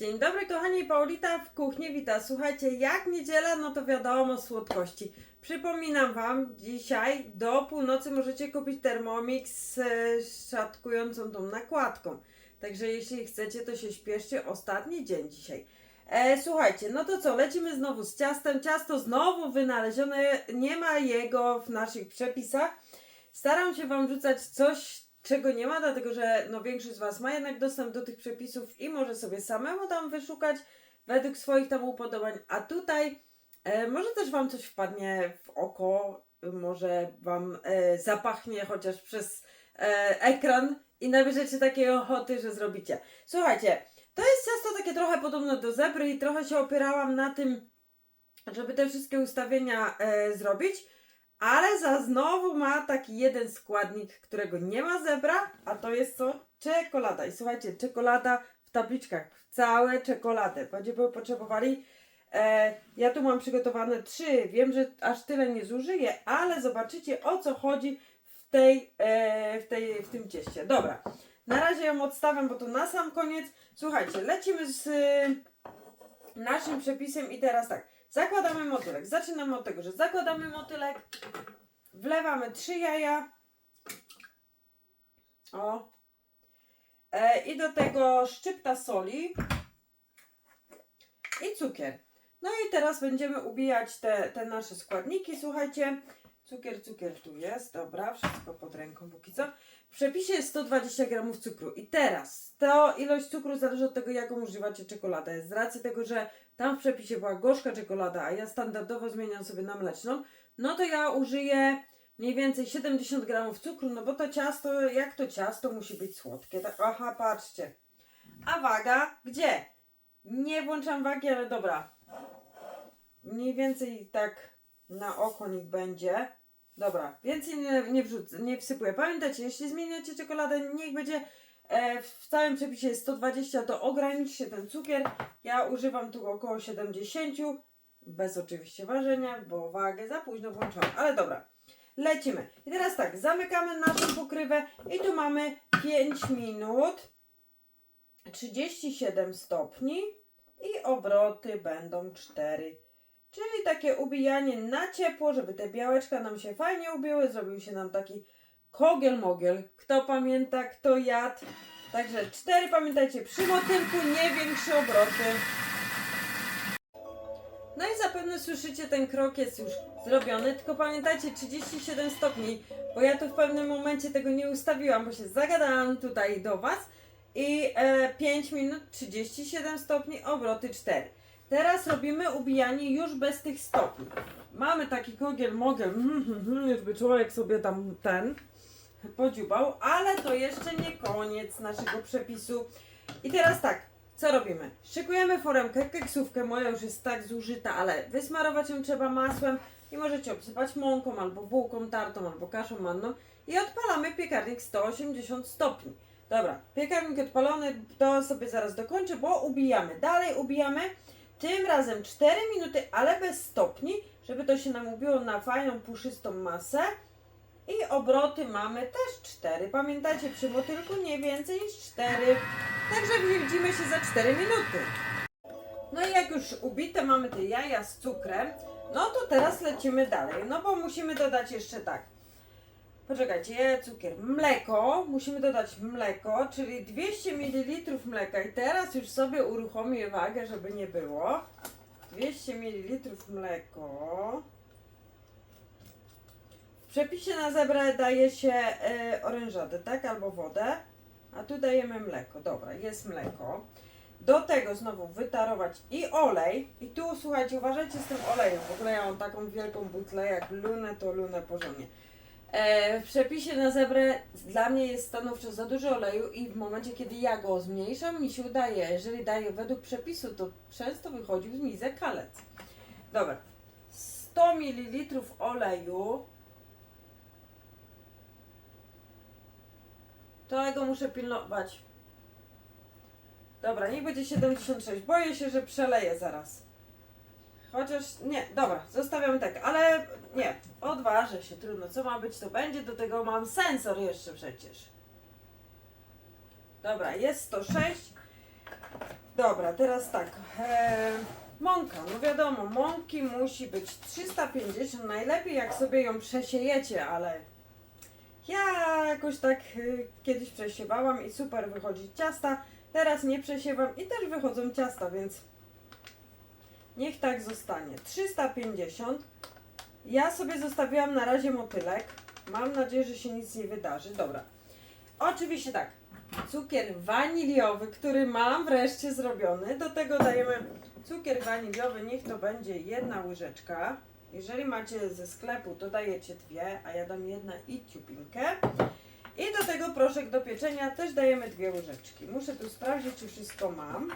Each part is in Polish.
Dzień dobry kochani, Paulita w kuchni wita. Słuchajcie, jak niedziela, no to wiadomo słodkości. Przypominam Wam, dzisiaj do północy możecie kupić Thermomix z szatkującą tą nakładką. Także jeśli chcecie, to się śpieszcie, ostatni dzień dzisiaj. E, słuchajcie, no to co, lecimy znowu z ciastem. Ciasto znowu wynalezione, nie ma jego w naszych przepisach. Staram się Wam rzucać coś, czego nie ma, dlatego że no, większość z Was ma jednak dostęp do tych przepisów i może sobie samemu tam wyszukać według swoich tam upodobań. A tutaj e, może też Wam coś wpadnie w oko, może Wam e, zapachnie chociaż przez e, ekran i nabierzecie takiej ochoty, że zrobicie. Słuchajcie, to jest ciasto takie trochę podobne do zebry i trochę się opierałam na tym, żeby te wszystkie ustawienia e, zrobić. Ale za znowu ma taki jeden składnik, którego nie ma zebra, a to jest co? Czekolada. I słuchajcie, czekolada w tabliczkach, całe czekoladę. Będziemy potrzebowali. E, ja tu mam przygotowane trzy. Wiem, że aż tyle nie zużyję, ale zobaczycie o co chodzi w, tej, e, w, tej, w tym cieście. Dobra, na razie ją odstawiam, bo to na sam koniec. Słuchajcie, lecimy z e, naszym przepisem i teraz tak. Zakładamy motylek. Zaczynamy od tego, że zakładamy motylek, wlewamy trzy jaja. O. E, I do tego szczypta soli i cukier. No i teraz będziemy ubijać te, te nasze składniki. Słuchajcie, cukier, cukier tu jest, dobra, wszystko pod ręką póki co. W przepisie jest 120 gramów cukru. I teraz, to ilość cukru zależy od tego, jaką używacie czekoladę. Z racji tego, że tam w przepisie była gorzka czekolada, a ja standardowo zmieniam sobie na mleczną, no to ja użyję mniej więcej 70 gramów cukru, no bo to ciasto, jak to ciasto musi być słodkie. Tak, aha, patrzcie. A waga gdzie? Nie włączam wagi, ale dobra. Mniej więcej tak na oko niech będzie. Dobra, więcej nie, nie wrzucę, nie wsypuję. Pamiętajcie, jeśli zmieniacie czekoladę, niech będzie e, w całym przepisie jest 120, to ograniczcie ten cukier. Ja używam tu około 70, bez oczywiście ważenia, bo wagę za późno włączam. Ale dobra, lecimy. I teraz tak, zamykamy naszą pokrywę i tu mamy 5 minut, 37 stopni i obroty będą 4. Czyli takie ubijanie na ciepło, żeby te białeczka nam się fajnie ubiły, zrobił się nam taki kogiel-mogiel. Kto pamięta, kto jadł. Także cztery, pamiętajcie, przy motylku nie większe obroty. No i zapewne słyszycie, ten krok jest już zrobiony, tylko pamiętajcie 37 stopni, bo ja tu w pewnym momencie tego nie ustawiłam, bo się zagadałam tutaj do Was i e, 5 minut 37 stopni, obroty 4. Teraz robimy ubijanie już bez tych stopni. Mamy taki kogiel mogel, już by człowiek sobie tam ten podziubał, ale to jeszcze nie koniec naszego przepisu. I teraz tak, co robimy? Szykujemy foremkę, keksówkę, moja już jest tak zużyta, ale wysmarować ją trzeba masłem i możecie obsypać mąką, albo bułką tartą, albo kaszą manną i odpalamy piekarnik 180 stopni. Dobra, piekarnik odpalony, to sobie zaraz dokończę, bo ubijamy. Dalej ubijamy, tym razem 4 minuty, ale bez stopni, żeby to się nam ubiło na fajną, puszystą masę. I obroty mamy też 4. Pamiętajcie, przy motylku nie więcej niż 4. Także widzimy się za 4 minuty. No i jak już ubite mamy te jaja z cukrem, no to teraz lecimy dalej. No bo musimy dodać jeszcze tak. Poczekajcie, cukier, mleko, musimy dodać mleko, czyli 200 ml mleka i teraz już sobie uruchomię wagę, żeby nie było. 200 ml mleko. W przepisie na zebrę daje się e, orężadę, tak? Albo wodę. A tu dajemy mleko. Dobra, jest mleko. Do tego znowu wytarować i olej. I tu słuchajcie, uważajcie z tym olejem. W ogóle ja mam taką wielką butlę, jak lunę, to lunę porządnie. E, w przepisie na zebrę dla mnie jest stanowczo za dużo oleju i w momencie, kiedy ja go zmniejszam, mi się udaje, jeżeli daję według przepisu, to często wychodził z mi zekalec. Dobra, 100 ml oleju. Tego muszę pilnować. Dobra, niech będzie 76. Boję się, że przeleję zaraz. Chociaż nie, dobra, zostawiam tak, ale nie, odważę się, trudno, co ma być, to będzie, do tego mam sensor jeszcze przecież. Dobra, jest 106. Dobra, teraz tak. E, mąka, no wiadomo, mąki musi być 350, najlepiej jak sobie ją przesiejecie, ale ja jakoś tak y, kiedyś przesiewałam i super wychodzi ciasta. Teraz nie przesiewam i też wychodzą ciasta, więc niech tak zostanie. 350. Ja sobie zostawiłam na razie motylek. Mam nadzieję, że się nic nie wydarzy. Dobra. Oczywiście tak. Cukier waniliowy, który mam wreszcie zrobiony. Do tego dajemy cukier waniliowy, niech to będzie jedna łyżeczka. Jeżeli macie ze sklepu, to dajecie dwie, a ja dam jedna i ciupinkę. I do tego proszek do pieczenia też dajemy dwie łyżeczki. Muszę tu sprawdzić, czy wszystko mam.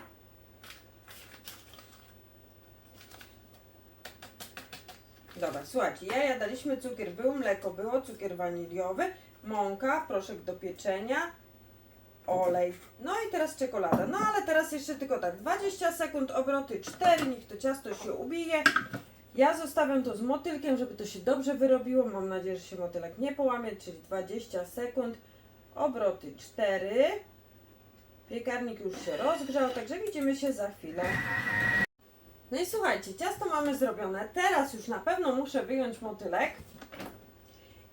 Dobra, słuchajcie, jaja daliśmy, cukier był, mleko było, cukier waniliowy, mąka, proszek do pieczenia, olej. No i teraz czekolada. No ale teraz jeszcze tylko tak, 20 sekund, obroty 4, niech to ciasto się ubije. Ja zostawiam to z motylkiem, żeby to się dobrze wyrobiło. Mam nadzieję, że się motylek nie połamie, czyli 20 sekund, obroty 4. Piekarnik już się rozgrzał, także widzimy się za chwilę. No i słuchajcie, ciasto mamy zrobione. Teraz już na pewno muszę wyjąć motylek.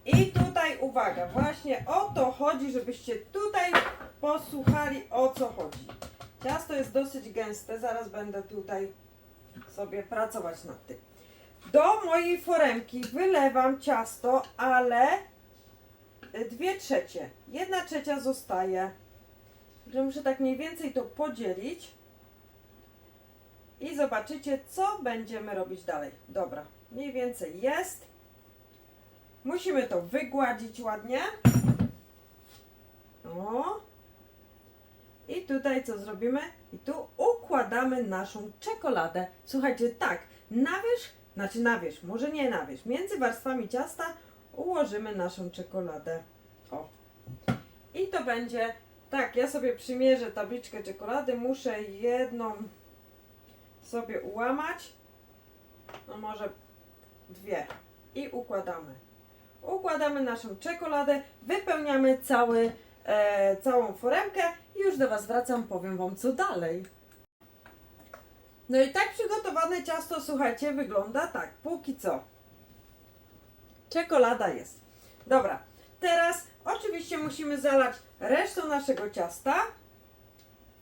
I tutaj uwaga, właśnie o to chodzi, żebyście tutaj posłuchali o co chodzi. Ciasto jest dosyć gęste, zaraz będę tutaj sobie pracować nad tym. Do mojej foremki wylewam ciasto, ale dwie trzecie. Jedna trzecia zostaje. Że muszę tak mniej więcej to podzielić. Zobaczycie, co będziemy robić dalej. Dobra, mniej więcej jest. Musimy to wygładzić ładnie. O. I tutaj co zrobimy? I tu układamy naszą czekoladę. Słuchajcie, tak, na wierzch, znaczy na wierzch, może nie na wierzch, między warstwami ciasta ułożymy naszą czekoladę. O. I to będzie, tak, ja sobie przymierzę tabliczkę czekolady, muszę jedną sobie ułamać, no może dwie i układamy. Układamy naszą czekoladę, wypełniamy cały, e, całą foremkę i już do Was wracam, powiem Wam co dalej. No i tak przygotowane ciasto, słuchajcie, wygląda tak, póki co. Czekolada jest. Dobra, teraz oczywiście musimy zalać resztą naszego ciasta.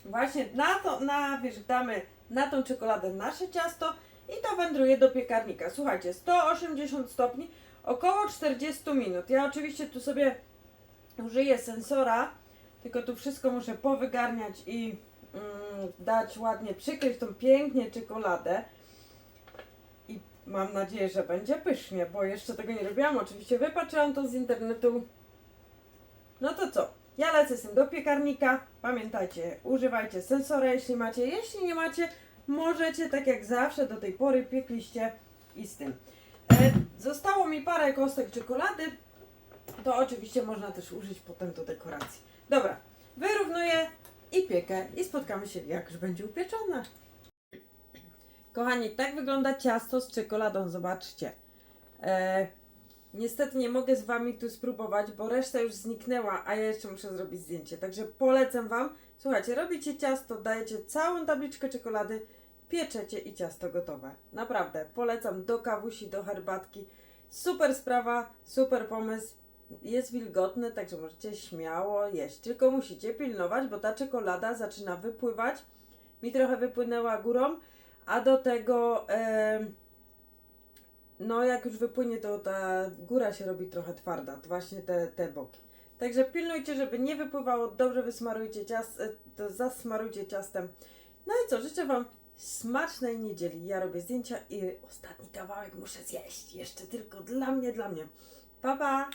Właśnie na to, na wierzch damy na tą czekoladę nasze ciasto i to wędruje do piekarnika. Słuchajcie, 180 stopni, około 40 minut. Ja oczywiście tu sobie użyję sensora, tylko tu wszystko muszę powygarniać i mm, dać ładnie, przykryć tą pięknie czekoladę. I mam nadzieję, że będzie pysznie, bo jeszcze tego nie robiłam. Oczywiście wypatrzyłam to z internetu. No to co? Ja lecę z tym do piekarnika. Pamiętajcie, używajcie sensora, jeśli macie. Jeśli nie macie, możecie, tak jak zawsze do tej pory piekliście i z tym. E, zostało mi parę kostek czekolady. To oczywiście można też użyć potem do dekoracji. Dobra, wyrównuję i piekę i spotkamy się jak już będzie upieczone. Kochani, tak wygląda ciasto z czekoladą, zobaczcie. E, Niestety nie mogę z Wami tu spróbować, bo reszta już zniknęła, a ja jeszcze muszę zrobić zdjęcie. Także polecam Wam. Słuchajcie, robicie ciasto, dajecie całą tabliczkę czekolady, pieczecie i ciasto gotowe. Naprawdę, polecam do kawusi, do herbatki. Super sprawa, super pomysł. Jest wilgotny, także możecie śmiało jeść. Tylko musicie pilnować, bo ta czekolada zaczyna wypływać. Mi trochę wypłynęła górą, a do tego... em, no jak już wypłynie, to ta góra się robi trochę twarda, to właśnie te, te boki. Także pilnujcie, żeby nie wypływało, dobrze wysmarujcie ciast, e, zasmarujcie ciastem. No i co, życzę Wam smacznej niedzieli. Ja robię zdjęcia i ostatni kawałek muszę zjeść. Jeszcze tylko dla mnie, dla mnie. Pa, pa!